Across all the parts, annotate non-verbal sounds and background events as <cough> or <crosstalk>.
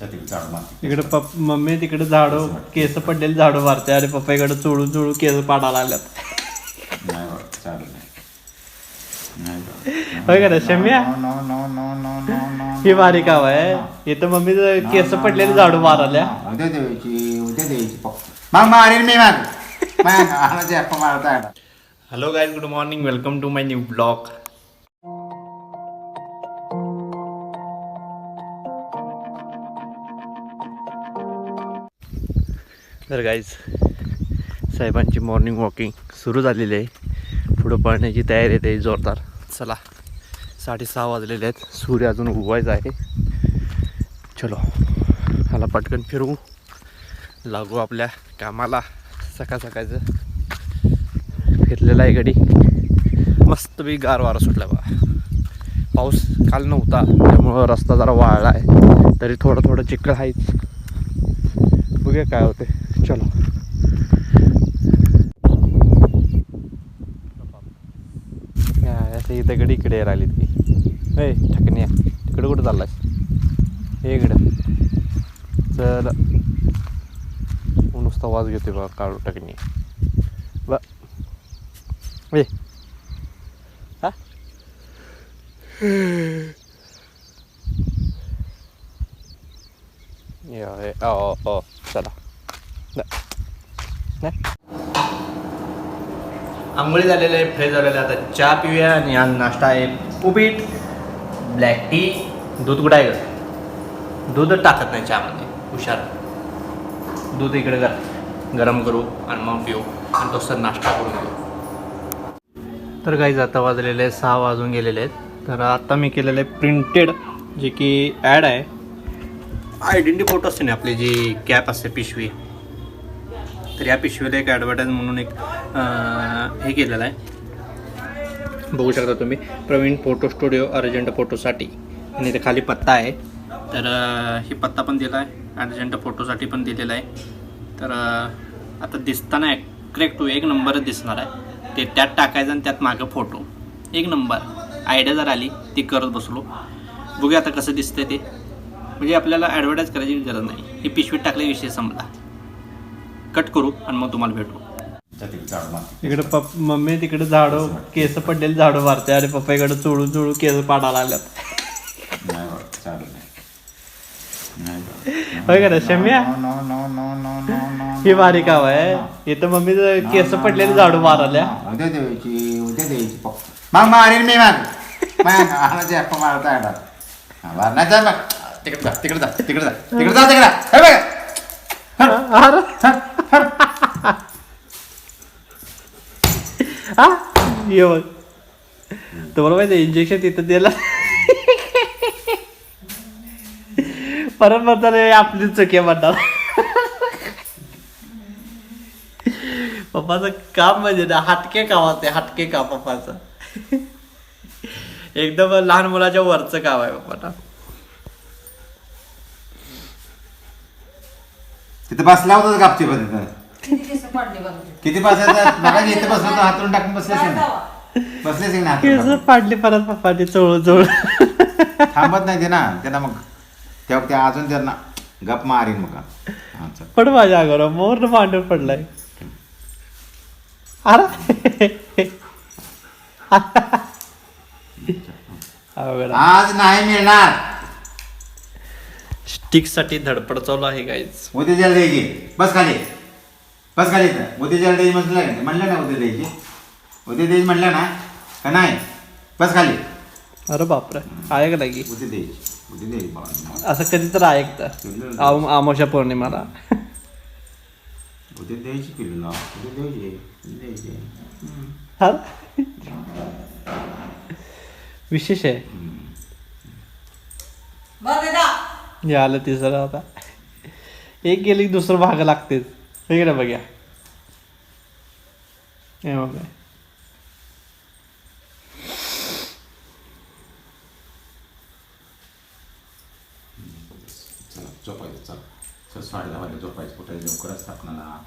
तिकडे झाड मारते इकडे पप मम्मी तिकडे झाडू केस पडलेले झाडू मारते. आणि पप्पा इकडे चोळून चोळून केस पाडायला लागल्यात. होय का शम्या? No, ही भारी काम no, आहे. इथं मम्मी केस पडलेले झाडू माराल्या. उद्या द्यायची उद्या द्यायची मग. मारेल मी hello guys good morning welcome to my new blog तर गाईज साहेबांची मॉर्निंग वॉकिंग सुरू झालेली आहे. पुढं पळण्याची तयारी आहे जोरदार. चला साडेसहा वाजलेले आहेत. सूर्य अजून उगवायचा आहे. चलो ह्याला पटकन फिरवू. लागू आपल्या कामाला. सकाळ सकाळचं फिरलेला आहे गडी मस्त बी गार वारा सुटला बा. पाऊस काल नव्हता त्यामुळं रस्ता जरा वाळला आहे. तरी थोडं थोडं चिखल आहेच. बघूया काय होते चलो काय असं इथं गडी इकडे राहिली ती ए ठकण्या तिकडे कुठं चाललास हे इकडं चल नुसता वाज घेते बा काढू टाकणी बा ए हा या ए, ओ ओ चला न. न. आंघोळी झालेले आहे फ्रेश झालेले आहे. आता चहा पिऊया आणि आज नाश्ता आहे उपीट. ब्लॅक टी दूध कुठं आहे दूध टाकत नाही चहामध्ये. हुशार. दूध इकडे कर गरम करू आणि मग पिऊ. आणि तसं नाश्ता करून घेऊ. तर काही आता वाजलेले आहे सहा वाजून गेलेले आहेत. तर आता मी केलेलं आहे प्रिंटेड जे की ॲड आहे. आयडेंटिटी फोटो असते ना आपली जी कॅप असते पिशवी. तर या पिशवीला एक ॲडव्हर्टाईज म्हणून एक हे केलेलं आहे. बघू शकता तुम्ही प्रवीण फोटो स्टुडिओ अर्जंट फोटोसाठी आणि इथे खाली पत्ता आहे. तर हे पत्ता पण दिला आहे. अर्जंट फोटोसाठी पण दिलेला आहे. तर आता दिसताना ॲक्रेक्ट एक नंबरच दिसणार आहे. ते त्यात टाकायचं आणि त्यात मागं फोटो एक नंबर. आयडिया जर आली ती करत बसलो. बघूया आता कसं दिसतंय ते. म्हणजे आपल्याला ॲडव्हर्टाईज करायची गरज नाही. ही पिशवीत टाकल्याविषयी विषय संपला. कट करू आणि मग तुम्हाला भेटू इकडे पप मम्मी तिकडे झाडू केस पडलेले झाडू मारते आणि पप्पा इकडे चोळून चोळून केस पाडायला लागल्यात नाही नाही नाही बा. होय का शम्या? ही भारी काम no, आहे. इथं मम्मी केस पडलेले झाडू माराल्या no. उद्या द्यायची उद्या द्यायची पप्पा मग मारेल मी मग मारता मारणार जा मग तिकडे जा तिकडे जा तिकडे जा तिकडे जा तिकडे हे बघ अरे हा ये बघ तुम्हाला माहिती इंजेक्शन तिथं दिलं परत म्हणतात आपली चुकी म्हणतात पप्पाचं काम म्हणजे ना हटके काम असते हटके काम पप्पाचं एकदम लहान मुलाच्या वरचं काम आहे पप्पाला तिथं बसला होता गापची पण तिथं किती केस पडले बघ किती बसायचं <laughs> बघा इथे बसलो तो हातून टाकून नाही हातून केस टाकून. पाडली परत पप्पाने चोळ चोळ थांबत नाही ते ना त्यांना मग तेव्हा ते अजून त्यांना गप मारीन मग. हा, चल. पड माझ्या अगोदर मोर मांडून पडलाय. अरे. अवघड. आज नाही मिळणार. स्टिकसाठी धडपड चालू आहे गाईज उद्या द्यायला द्यायची बस खाली. बस खाली इथं. उद्या द्यायला द्यायची म्हटलं नाही म्हणलं ना उद्या द्यायची. उद्या द्यायची म्हणलं ना का नाही? बस खाली. अरे बापरे. नाही की. उद्या द्यायची. उद्या द्यायची बाबा. असं कधी तर ऐकतं आम आमोशा पौर्णिमाला. उद्या द्यायची पिल्लूला उद्या द्यायची. उद्या द्यायची. हा? विशेष आहे. हे आलं तिसरं आता. एक गेली की दुसरं भाग लागतेच. हे ना बघ्या हे बघ चला झोपायचं चल चल साडे दहा वाजता झोपायचं कुठे लवकर असतं आपणाला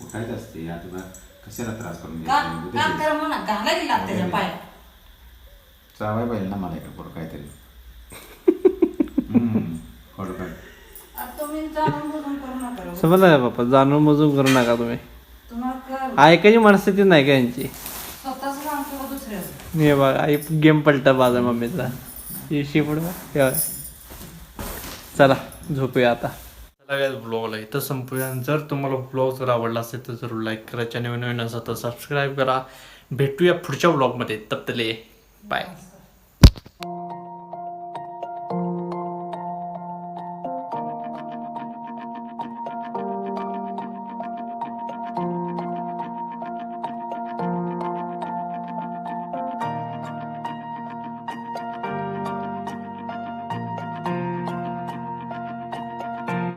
उठायचं असते आता बघ कशाला त्रास करून घ्यायचं उद्या काम. कर म्हणा घाला लागते त्याच्या पाया चावाय पाहिजे ना मला इकडे बरं काहीतरी हम्म, काय तुम्ही जाणून बुजून करू नका रे. समजलं का पप्पा जाणून मजून करू नका तुम्ही. ऐकायची मनस्थिती नाही का यांची? मी बघा आई गेम पलटा माझा मम्मीचा. ही शिपड चला झोपूया आता. चला ब्लॉगला इथं संपूया. जर तुम्हाला ब्लॉग जर आवडला असेल तर जरूर लाईक करा. चॅनल नवीन असेल तर सबस्क्राईब करा. भेटूया पुढच्या ब्लॉगमध्ये तपतले बाय